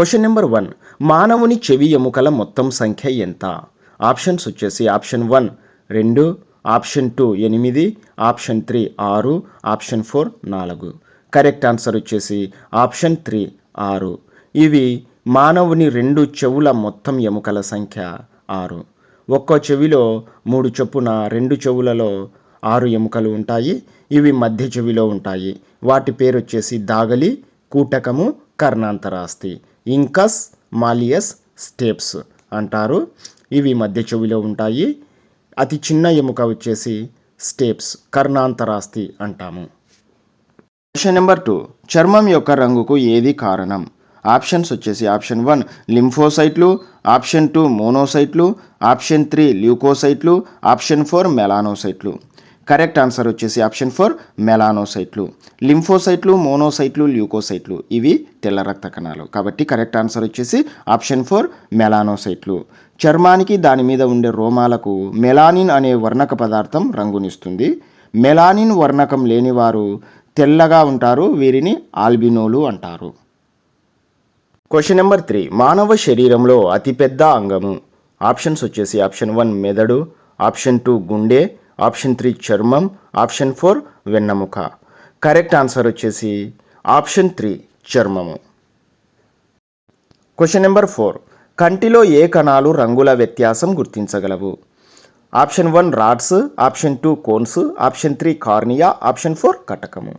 Question number one మానవుని చెవి ఎముకల మొత్తం సంఖ్య ఎంత? ఆప్షన్స్ వచ్చేసి ఆప్షన్ వన్ రెండు ఆప్షన్ టూ ఎనిమిది ఆప్షన్ త్రీ ఆరు ఆప్షన్ ఫోర్ నాలుగు. కరెక్ట్ ఆన్సర్ వచ్చేసి ఆప్షన్ త్రీ ఆరు. ఇవి మానవుని రెండు చెవుల మొత్తం ఎముకల సంఖ్య ఆరు. ఒక్కో చెవిలో మూడు చొప్పున రెండు చెవులలో ఆరు ఎముకలు ఉంటాయి. ఇవి మధ్య చెవిలో ఉంటాయి. వాటి పేరు వచ్చేసి దాగలి కూటకము కర్ణాంతరాస్తి. ఇంకస్ మాలియస్ స్టేప్స్ అంటారు. ఇవి మధ్య చెవిలో ఉంటాయి. అతి చిన్న ఎముక వచ్చేసి స్టేప్స్ కర్ణాంతరాస్తి అంటాము. క్వశ్చన్ నెంబర్ టూ చర్మం యొక్క రంగుకు ఏది కారణం? ఆప్షన్స్ వచ్చేసి ఆప్షన్ వన్ లింఫోసైట్లు ఆప్షన్ టూ మోనోసైట్లు ఆప్షన్ త్రీ ల్యూకోసైట్లు ఆప్షన్ ఫోర్ మెలానోసైట్లు కరెక్ట్ ఆన్సర్ వచ్చేసి ఆప్షన్ ఫోర్ మెలానోసైట్లు. లింఫోసైట్లు మోనోసైట్లు ల్యూకోసైట్లు. ఇవి తెల్ల రక్త కణాలు. కాబట్టి కరెక్ట్ ఆన్సర్ వచ్చేసి ఆప్షన్ ఫోర్ మెలానోసైట్లు. చర్మానికి దాని మీద ఉండే రోమాలకు మెలానిన్ అనే వర్ణక పదార్థం రంగునిస్తుంది. మెలానిన్ వర్ణకం లేనివారు తెల్లగా ఉంటారు వీరిని ఆల్బినోలు అంటారు. క్వశ్చన్ నెంబర్ త్రీ మానవ శరీరంలో అతిపెద్ద అంగము. ఆప్షన్స్ వచ్చేసి ఆప్షన్ వన్ మెదడు ఆప్షన్ టూ గుండె ఆప్షన్ త్రీ చర్మం ఆప్షన్ ఫోర్ వెన్నెముక. కరెక్ట్ ఆన్సర్ వచ్చేసి ఆప్షన్ త్రీ చర్మము. Question number four. కంటిలో ఏ కణాలు రంగుల వ్యత్యాసం గుర్తించగలవు? Option one rods option two cones option three cornea option four కటకము.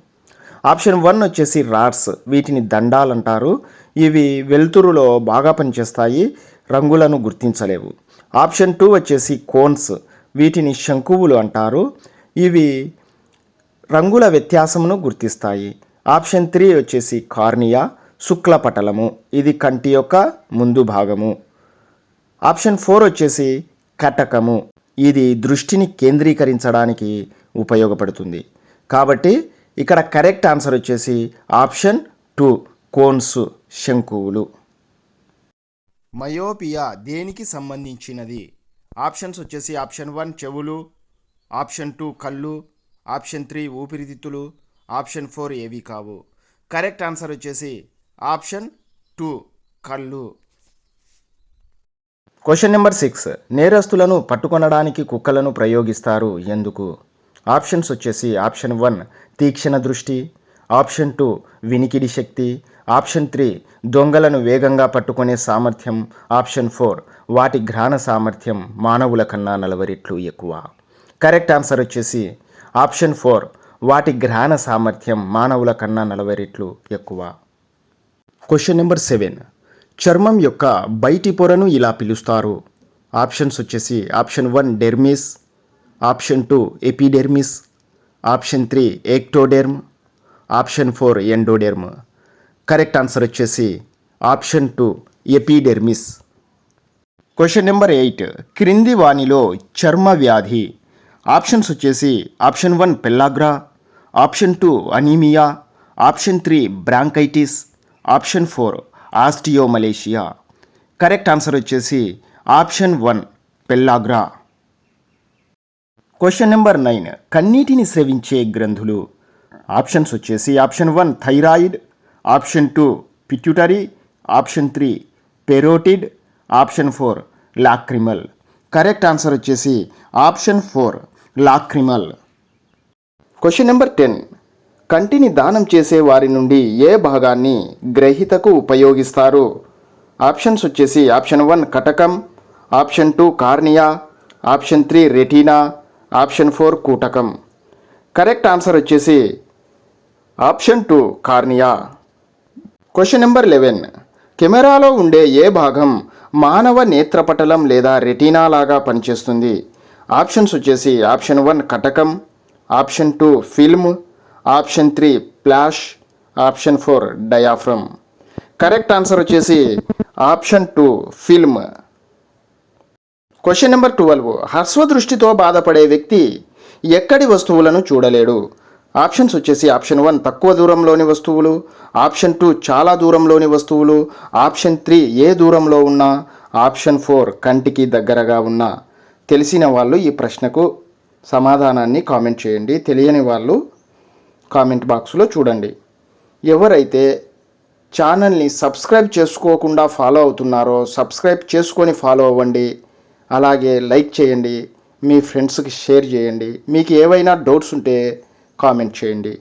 Option one వచ్చేసి రాడ్స్ వీటిని దండాలు అంటారు ఇవి వెలుతురులో బాగా పనిచేస్తాయి రంగులను గుర్తించలేవు. ఆప్షన్ టూ వచ్చేసి కోన్స్ వీటిని శంకువులు అంటారు. ఇవి రంగుల వ్యత్యాసమును గుర్తిస్తాయి. ఆప్షన్ త్రీ వచ్చేసి కార్నియా శుక్లపటలము ఇది కంటి యొక్క ముందు భాగము. ఆప్షన్ ఫోర్ వచ్చేసి కటకము. ఇది దృష్టిని కేంద్రీకరించడానికి ఉపయోగపడుతుంది. కాబట్టి ఇక్కడ కరెక్ట్ ఆన్సర్ వచ్చేసి ఆప్షన్ టూ కోన్స్ శంకువులు. మయోపియా దేనికి సంబంధించినది? ఆప్షన్స్ వచ్చేసి ఆప్షన్ వన్ చెవులు ఆప్షన్ టూ కళ్ళు ఆప్షన్ త్రీ ఊపిరితిత్తులు ఆప్షన్ ఫోర్ ఏవి కావు. కరెక్ట్ ఆన్సర్ వచ్చేసి ఆప్షన్ టూ కళ్ళు. Question number six. నేరస్తులను పట్టుకొనడానికి కుక్కలను ప్రయోగిస్తారు ఎందుకు? ఆప్షన్స్ వచ్చేసి ఆప్షన్ వన్ తీక్షణ దృష్టి ఆప్షన్ టూ వినికిడి శక్తి ఆప్షన్ త్రీ దొంగలను వేగంగా పట్టుకునే సామర్థ్యం. ఆప్షన్ ఫోర్ వాటి ఘ్రాణ సామర్థ్యం మానవుల కన్నా నలవరిట్లు ఎక్కువ. కరెక్ట్ ఆన్సర్ వచ్చేసి ఆప్షన్ ఫోర్ వాటి ఘ్రాణ సామర్థ్యం మానవుల కన్నా నలభై రెట్లు ఎక్కువ. క్వశ్చన్ నెంబర్ సెవెన్ చర్మం యొక్క బయటి పొరను ఇలా పిలుస్తారు. ఆప్షన్స్ వచ్చేసి option one dermis. Option two epidermis. Option three ectoderm. Option four endoderm. Correct answer వచ్చేసి option two epidermis. Question number eight క్రింది వాణిలో చర్మ వ్యాధి. ఆప్షన్స్ వచ్చేసి option one pellagra option two anaemia option three bronchitis option four osteomalacia. Correct answer వచ్చేసి option one pellagra. Question number nine కన్నీటిని స్రవించే గ్రంథులు. ఆప్షన్స్ వచ్చేసి option one thyroid option two pituitary option three parotid option four lacrimal correct answer వచ్చేసి option four lacrimal question number ten కంటిని దానం చేసే వారి నుండి ఏ భాగాన్ని గ్రహీతకు ఉపయోగిస్తారు? ఆప్షన్స్ వచ్చేసి ఆప్షన్ వన్ కటకం option two cornea option three retina option four కూటకం. Correct answer వచ్చేసి option two cornea. Question number eleven కెమెరాలో ఉండే ఏ భాగం మానవ నేత్రపటలం లేదా రెటీనా లాగా పనిచేస్తుంది? ఆప్షన్స్ వచ్చేసి ఆప్షన్ వన్ కటకం option two film option three flash option four diaphragm. Correct answer వచ్చేసి option two film. Question number twelve హర్స్వదృష్టితో బాధపడే వ్యక్తి ఎక్కడి వస్తువులను చూడలేడు? ఆప్షన్స్ వచ్చేసి ఆప్షన్ వన్ తక్కువ దూరంలోని వస్తువులు ఆప్షన్ టూ చాలా దూరంలోని వస్తువులు ఆప్షన్ త్రీ ఏ దూరంలో ఉన్నా ఆప్షన్ ఫోర్ కంటికి దగ్గరగా ఉన్నా. తెలిసిన వాళ్ళు ఈ ప్రశ్నకు సమాధానాన్ని కామెంట్ చేయండి. తెలియని వాళ్ళు కామెంట్ బాక్స్లో చూడండి. ఎవరైతే ఛానల్ని సబ్స్క్రైబ్ చేసుకోకుండా ఫాలో అవుతున్నారో సబ్స్క్రైబ్ చేసుకొని ఫాలో అవ్వండి. అలాగే లైక్ చేయండి. మీ ఫ్రెండ్స్కి షేర్ చేయండి. మీకు ఏవైనా డౌట్స్ ఉంటే కామెంట్ చేయండి.